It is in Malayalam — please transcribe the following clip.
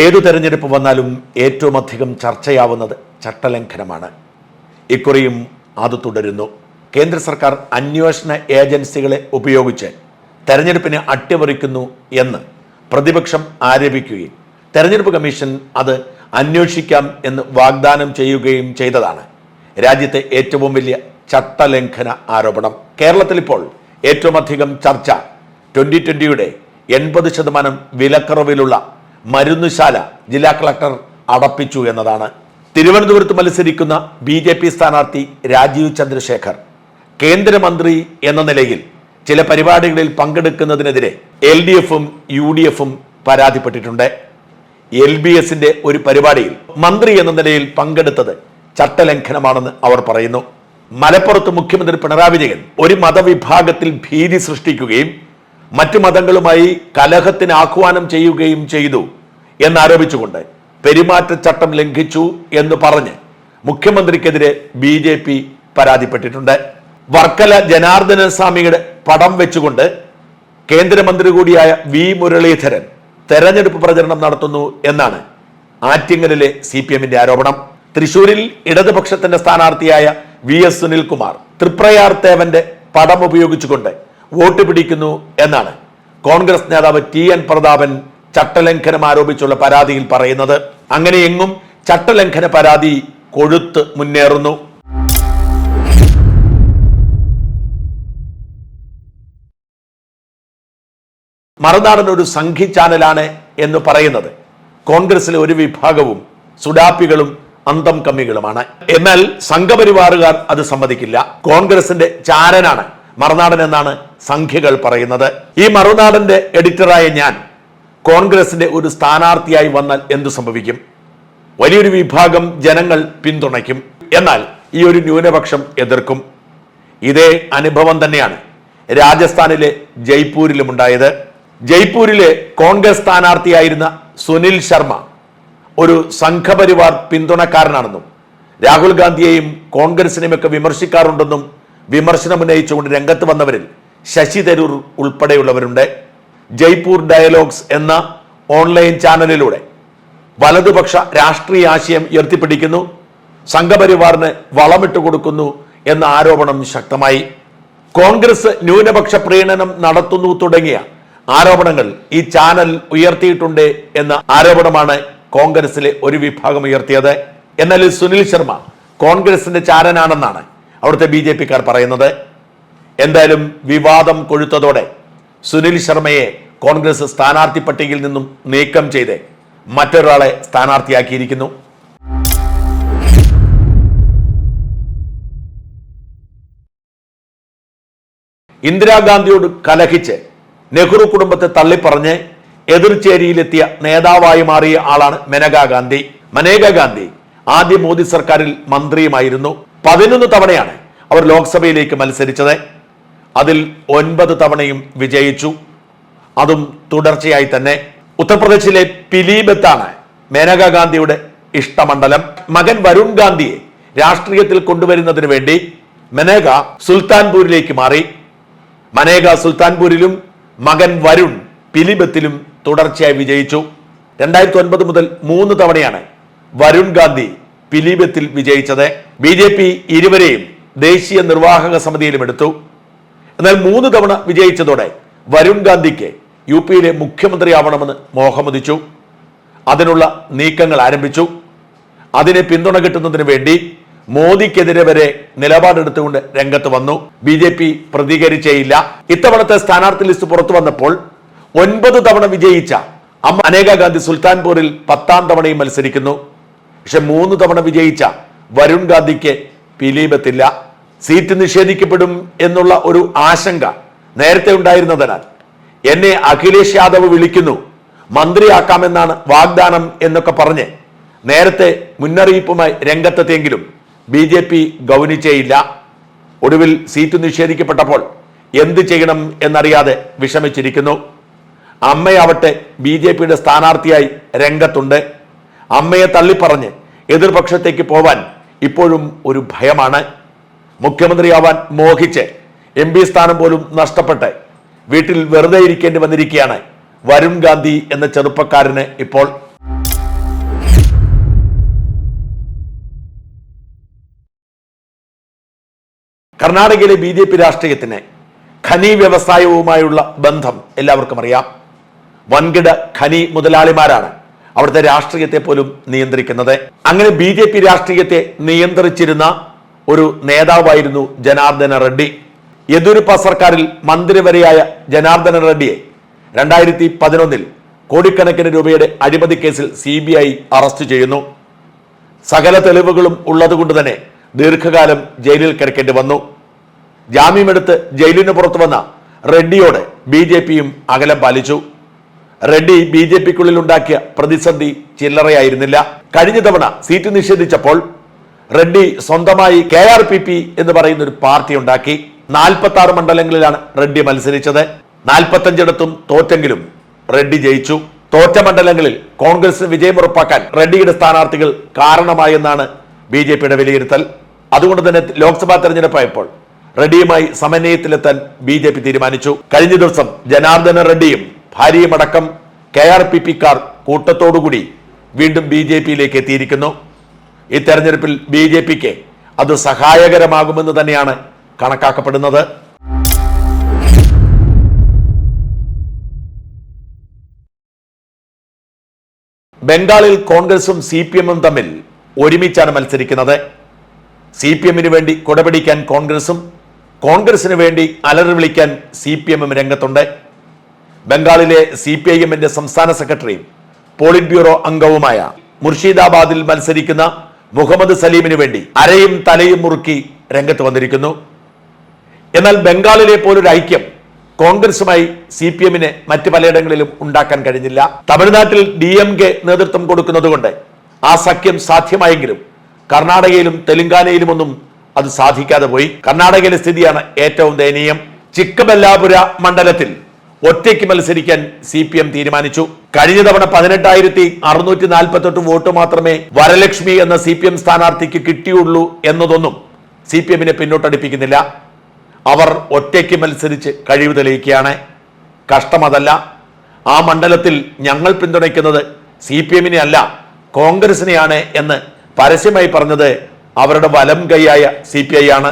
ഏതു തെരഞ്ഞെടുപ്പ് വന്നാലും ഏറ്റവും അധികം ചർച്ചയാവുന്നത് ചട്ടലംഘനമാണ്. ഇക്കുറിയും അത് തുടരുന്നു. കേന്ദ്ര സർക്കാർ അന്വേഷണ ഏജൻസികളെ ഉപയോഗിച്ച് തെരഞ്ഞെടുപ്പിനെ അട്ടിമറിക്കുന്നു എന്ന് പ്രതിപക്ഷം ആരോപിക്കുകയും തെരഞ്ഞെടുപ്പ് കമ്മീഷൻ അത് അന്വേഷിക്കാം എന്ന് വാഗ്ദാനം ചെയ്യുകയും ചെയ്തതാണ് രാജ്യത്തെ ഏറ്റവും വലിയ ചട്ടലംഘന ആരോപണം. കേരളത്തിൽ ഇപ്പോൾ ഏറ്റവും അധികം ചർച്ച ട്വന്റി ട്വന്റിയുടെ എൺപത് ശതമാനം വിലക്കുറവിലുള്ള മരുന്നുശാല ജില്ലാ കളക്ടർ അടപ്പിച്ചു എന്നതാണ്. തിരുവനന്തപുരത്ത് മത്സരിക്കുന്ന ബി ജെ പി സ്ഥാനാർത്ഥി രാജീവ് ചന്ദ്രശേഖർ. കേന്ദ്രമന്ത്രി എന്ന നിലയിൽ ചില പരിപാടികളിൽ പങ്കെടുക്കുന്നതിനെതിരെ എൽ ഡി എഫും യു ഡി എഫും പരാതിപ്പെട്ടിട്ടുണ്ട്. എൽ ബി എസിന്റെ ഒരു പരിപാടിയിൽ മന്ത്രി എന്ന നിലയിൽ പങ്കെടുത്തത് ചട്ടലംഘനമാണെന്ന് അവർ പറയുന്നു. മലപ്പുറത്ത് മുഖ്യമന്ത്രി പിണറായി വിജയൻ ഒരു മതവിഭാഗത്തിൽ ഭീതി സൃഷ്ടിക്കുകയും മറ്റു മതങ്ങളുമായി കലഹത്തിന് ആഹ്വാനം ചെയ്യുകയും ചെയ്തു എന്നാരോപിച്ചുകൊണ്ട് പെരുമാറ്റച്ചട്ടം ലംഘിച്ചു എന്ന് പറഞ്ഞ് മുഖ്യമന്ത്രിക്കെതിരെ ബി ജെ പി പരാതിപ്പെട്ടിട്ടുണ്ട്. വർക്കല ജനാർദ്ദന സ്വാമിയുടെ പടം വെച്ചുകൊണ്ട് കേന്ദ്രമന്ത്രി കൂടിയായ വി മുരളീധരൻ തെരഞ്ഞെടുപ്പ് പ്രചരണം നടത്തുന്നു എന്നാണ് ആറ്റിങ്ങലിലെ സി പി എമ്മിന്റെ ആരോപണം. തൃശൂരിൽ ഇടതുപക്ഷത്തിന്റെ സ്ഥാനാർത്ഥിയായ വി എസ് സുനിൽകുമാർ തൃപ്രയാർ തേവന്റെ പടം ഉപയോഗിച്ചുകൊണ്ട് വോട്ട് പിടിക്കുന്നു എന്നാണ്. കോൺഗ്രസ് നേതാവ് ടി എൻ പ്രതാപൻ ചട്ടലംഘനം ആരോപിച്ചുള്ള പരാതിയിൽ പറയുന്നത്. അങ്ങനെ എങ്ങും ചട്ടലംഘന പരാതി കൊഴുത്ത് മുന്നേറുന്നു. മറുനാടൻ ഒരു സംഘി ചാനലാണ് എന്ന് പറയുന്നത്. കോൺഗ്രസിലെ ഒരു വിഭാഗവും സുഡാപ്പികളും അന്തം കമ്മികളുമാണ് എന്നാൽ സംഘപരിവാറുകാർ അത് സമ്മതിക്കില്ല. കോൺഗ്രസിന്റെ ചാരനാണ് മറുനാടൻ എന്നാണ് സംഖ്യകൾ പറയുന്നത്. ഈ മറുനാടന്റെ എഡിറ്ററായ ഞാൻ കോൺഗ്രസിന്റെ ഒരു സ്ഥാനാർത്ഥിയായി വന്നാൽ എന്തു സംഭവിക്കും? വലിയൊരു വിഭാഗം ജനങ്ങൾ പിന്തുണയ്ക്കും. എന്നാൽ ഈ ഒരു ന്യൂനപക്ഷം എതിർക്കും. ഇതേ അനുഭവം തന്നെയാണ് രാജസ്ഥാനിലെ ജയ്പൂരിലും ഉണ്ടായത്. ജയ്പൂരിലെ കോൺഗ്രസ് സ്ഥാനാർത്ഥിയായിരുന്ന സുനിൽ ശർമ്മ ഒരു സംഘപരിവാർ പിന്തുണക്കാരനാണെന്നും രാഹുൽ ഗാന്ധിയെയും കോൺഗ്രസിനെയും ഒക്കെ വിമർശിക്കാറുണ്ടെന്നും വിമർശനം ഉന്നയിച്ചുകൊണ്ട് രംഗത്ത് വന്നവരിൽ ശശി തരൂർ ഉൾപ്പെടെയുള്ളവരുണ്ട്. ജയ്പൂർ ഡയലോഗ്സ് എന്ന ഓൺലൈൻ ചാനലിലൂടെ വലതുപക്ഷ രാഷ്ട്രീയ ആശയം ഉയർത്തിപ്പിടിക്കുന്നു. സംഘപരിവാറിന് വളമിട്ട് കൊടുക്കുന്നു എന്ന ആരോപണം ശക്തമായി. കോൺഗ്രസ് ന്യൂനപക്ഷ പ്രീണനം നടത്തുന്നു തുടങ്ങിയ ആരോപണങ്ങൾ ഈ ചാനൽ ഉയർത്തിയിട്ടുണ്ട് എന്ന ആരോപണമാണ് കോൺഗ്രസിലെ ഒരു വിഭാഗം ഉയർത്തിയത്. എന്നാൽ സുനിൽ ശർമ്മ കോൺഗ്രസിന്റെ ചാരനാണെന്നാണ് അവിടുത്തെ ബി ജെ പിക്കാർ പറയുന്നത് എന്തായാലും വിവാദം കൊഴുത്തതോടെ സുനിൽ ശർമ്മയെ കോൺഗ്രസ് സ്ഥാനാർത്ഥി പട്ടികയിൽ നിന്നും നീക്കം ചെയ്ത് മറ്റൊരാളെ സ്ഥാനാർത്ഥിയാക്കിയിരിക്കുന്നു. ഇന്ദിരാഗാന്ധിയോട് കലഹിച്ച് നെഹ്റു കുടുംബത്തെ തള്ളിപ്പറഞ്ഞ് എതിർചേരിയിലെത്തിയ നേതാവായി മാറിയ ആളാണ് മെനകാ ഗാന്ധി മനേക ഗാന്ധി ആദ്യ മോദി സർക്കാരിൽ മന്ത്രിയുമായിരുന്നു. പതിനൊന്ന് തവണയാണ് അവർ ലോക്സഭയിലേക്ക് മത്സരിച്ചത്. അതിൽ ഒൻപത് തവണയും വിജയിച്ചു. അതും തുടർച്ചയായി തന്നെ. ഉത്തർപ്രദേശിലെ പിലീബത്താണ് മേനകാ ഗാന്ധിയുടെ ഇഷ്ടമണ്ഡലം. മകൻ വരുൺ ഗാന്ധിയെ രാഷ്ട്രീയത്തിൽ കൊണ്ടുവരുന്നതിന് വേണ്ടി മെനക സുൽത്താൻപൂരിലേക്ക് മാറി. മനേക സുൽത്താൻപൂരിലും മകൻ വരുൺ പിലിബത്തിലും തുടർച്ചയായി വിജയിച്ചു. രണ്ടായിരത്തി ഒൻപത് മുതൽ മൂന്ന് തവണയാണ് വരുൺ ഗാന്ധി പിലിബത്തിൽ വിജയിച്ചത്. ബി ജെ പി ഇരുവരെയും ദേശീയ നിർവാഹക സമിതിയിലും എടുത്തു. എന്നാൽ മൂന്ന് തവണ വിജയിച്ചതോടെ വരുൺ ഗാന്ധിക്ക് യു പിയിലെ മുഖ്യമന്ത്രിയാവണമെന്ന് മോഹമുദിച്ചു. അതിനുള്ള നീക്കങ്ങൾ ആരംഭിച്ചു. അതിനെ പിന്തുണ കിട്ടുന്നതിന് വേണ്ടി മോദിക്കെതിരെ വരെ നിലപാടെടുത്തുകൊണ്ട് രംഗത്ത് വന്നു. ബി ജെ പി പ്രതികരിച്ചേയില്ല. ഇത്തവണത്തെ സ്ഥാനാർത്ഥി ലിസ്റ്റ് പുറത്തു വന്നപ്പോൾ ഒൻപത് തവണ വിജയിച്ച അമ്മ അനേക ഗാന്ധി സുൽത്താൻപൂരിൽ പത്താം തവണയും മത്സരിക്കുന്നു. പക്ഷെ മൂന്ന് തവണ വിജയിച്ച വരുൺ ഗാന്ധിക്ക് പിലീപത്തില്ല. സീറ്റ് നിഷേധിക്കപ്പെടും എന്നുള്ള ഒരു ആശങ്ക നേരത്തെ ഉണ്ടായിരുന്നതിനാൽ എന്നെ അഖിലേഷ് യാദവ് വിളിക്കുന്നു. മന്ത്രിയാക്കാമെന്നാണ് വാഗ്ദാനം എന്നൊക്കെ പറഞ്ഞ് നേരത്തെ മുന്നറിയിപ്പുമായി രംഗത്തെത്തിയെങ്കിലും ബി ജെ പി ഗൗനിച്ചേയില്ല. ഒടുവിൽ സീറ്റ് നിഷേധിക്കപ്പെട്ടപ്പോൾ എന്ത് ചെയ്യണം എന്നറിയാതെ വിഷമിച്ചിരിക്കുന്നു. അമ്മയാവട്ടെ ബി ജെ പിയുടെ സ്ഥാനാർത്ഥിയായി രംഗത്തുണ്ട്. അമ്മയെ തള്ളിപ്പറഞ്ഞ് എതിർപക്ഷത്തേക്ക് പോവാൻ ഇപ്പോഴും ഒരു ഭയമാണ്. മുഖ്യമന്ത്രിയാവാൻ മോഹിച്ച് എം പി സ്ഥാനം പോലും നഷ്ടപ്പെട്ട് വീട്ടിൽ വെറുതെ ഇരിക്കേണ്ടി വന്നിരിക്കുകയാണ് വരുൺ ഗാന്ധി എന്ന ചെറുപ്പക്കാരന് ഇപ്പോൾ. കർണാടകയിലെ ബി ജെ പി രാഷ്ട്രീയത്തിന് ഖനി വ്യവസായവുമായുള്ള ബന്ധം എല്ലാവർക്കും അറിയാം. വൻകിട ഖനി മുതലാളിമാരാണ് അവിടുത്തെ രാഷ്ട്രീയത്തെ പോലും നിയന്ത്രിക്കുന്നത്. അങ്ങനെ ബി ജെ പി രാഷ്ട്രീയത്തെ നിയന്ത്രിച്ചിരുന്ന ഒരു നേതാവായിരുന്നു ജനാർദ്ദന റെഡ്ഡി. യെദ്യൂരപ്പ സർക്കാരിൽ മന്ത്രി വരെയായ ജനാർദ്ദന റെഡ്ഡിയെ രണ്ടായിരത്തി പതിനൊന്നിൽ കോടിക്കണക്കിന് രൂപയുടെ അഴിമതി കേസിൽ സി ബി ഐ അറസ്റ്റ് ചെയ്യുന്നു. സകല തെളിവുകളും ഉള്ളതുകൊണ്ട് തന്നെ ദീർഘകാലം ജയിലിൽ കിടക്കേണ്ടി വന്നു. ജാമ്യമെടുത്ത് ജയിലിന് പുറത്തു വന്ന റെഡ്ഡിയോട് ബി ജെ പിയും അകലം പാലിച്ചു. റെഡ്ഡി ബി ജെ പിക്കുള്ളിൽ ഉണ്ടാക്കിയ പ്രതിസന്ധി ചില്ലറയായിരുന്നില്ല. കഴിഞ്ഞ തവണ സീറ്റ് നിഷേധിച്ചപ്പോൾ റെഡ്ഡി സ്വന്തമായി കെ ആർ പി പി എന്ന് പറയുന്ന ഒരു പാർട്ടി ഉണ്ടാക്കി. നാൽപ്പത്തി ആറ് മണ്ഡലങ്ങളിലാണ് റെഡ്ഡി മത്സരിച്ചത്. നാൽപ്പത്തഞ്ചിടത്തും തോറ്റെങ്കിലും റെഡ്ഡി ജയിച്ചു. തോറ്റ മണ്ഡലങ്ങളിൽ കോൺഗ്രസിന് വിജയം ഉറപ്പാക്കാൻ റെഡ്ഡിയുടെ സ്ഥാനാർത്ഥികൾ കാരണമായെന്നാണ് ബി ജെ പിയുടെ വിലയിരുത്തൽ. അതുകൊണ്ട് തന്നെ ലോക്സഭാ തെരഞ്ഞെടുപ്പായപ്പോൾ റെഡ്ഡിയുമായി സമന്വയത്തിലെത്താൻ ബി ജെ പി തീരുമാനിച്ചു. കഴിഞ്ഞ ദിവസം ജനാർദ്ദന റെഡ്ഡിയും ഭാര്യയുമടക്കം കെ ആർ പി പിക്കാർ കൂട്ടത്തോടുകൂടി വീണ്ടും ബി ജെ പിയിലേക്ക് എത്തിയിരിക്കുന്നു. ഈ തെരഞ്ഞെടുപ്പിൽ ബി ജെ പിക്ക് അത് സഹായകരമാകുമെന്ന് തന്നെയാണ് കണക്കാക്കപ്പെടുന്നത്. ബംഗാളിൽ കോൺഗ്രസും തമ്മിൽ മത്സരിക്കുന്നത്. വേണ്ടി കോൺഗ്രസും വേണ്ടി വിളിക്കാൻ രംഗത്തുണ്ട്. ബംഗാളിലെ സി പി ഐ എമ്മിന്റെ സംസ്ഥാന സെക്രട്ടറിയും പോളിറ്റ് ബ്യൂറോ അംഗവുമായ മുർഷിദാബാദിൽ മത്സരിക്കുന്ന മുഹമ്മദ് സലീമിന് വേണ്ടി അരയും തലയും മുറുക്കി രംഗത്ത് വന്നിരിക്കുന്നു. എന്നാൽ ബംഗാളിലെ പോലൊരു ഐക്യം കോൺഗ്രസുമായി സി പി എമ്മിന് മറ്റ് പലയിടങ്ങളിലും ഉണ്ടാക്കാൻ കഴിഞ്ഞില്ല. തമിഴ്നാട്ടിൽ ഡി എം കെ നേതൃത്വം കൊടുക്കുന്നതുകൊണ്ട് ആ സഖ്യം സാധ്യമായെങ്കിലും കർണാടകയിലും തെലുങ്കാനയിലുമൊന്നും അത് സാധിക്കാതെ പോയി. കർണാടകയിലെ സ്ഥിതിയാണ് ഏറ്റവും ദയനീയം. ചിക്കബല്ലാപുര മണ്ഡലത്തിൽ ഒറ്റയ്ക്ക് മത്സരിക്കാൻ സി പി എം തീരുമാനിച്ചു. കഴിഞ്ഞ തവണ പതിനെട്ടായിരത്തി അറുന്നൂറ്റി നാൽപ്പത്തി എട്ട് വോട്ട് മാത്രമേ വരലക്ഷ്മി എന്ന സി പി എം സ്ഥാനാർത്ഥിക്ക് കിട്ടിയുള്ളൂ എന്നതൊന്നും സി പി എമ്മിനെ പിന്നോട്ടടിപ്പിക്കുന്നില്ല. അവർ ഒറ്റയ്ക്ക് മത്സരിച്ച് കഴിവ് തെളിയിക്കുകയാണ്. കഷ്ടമതല്ല ആ മണ്ഡലത്തിൽ ഞങ്ങൾ പിന്തുണയ്ക്കുന്നത് സി പി എമ്മിനെ അല്ല കോൺഗ്രസിനെയാണ് എന്ന് പരസ്യമായി പറഞ്ഞത് അവരുടെ വലം കൈയായ സി പി ഐ ആണ്.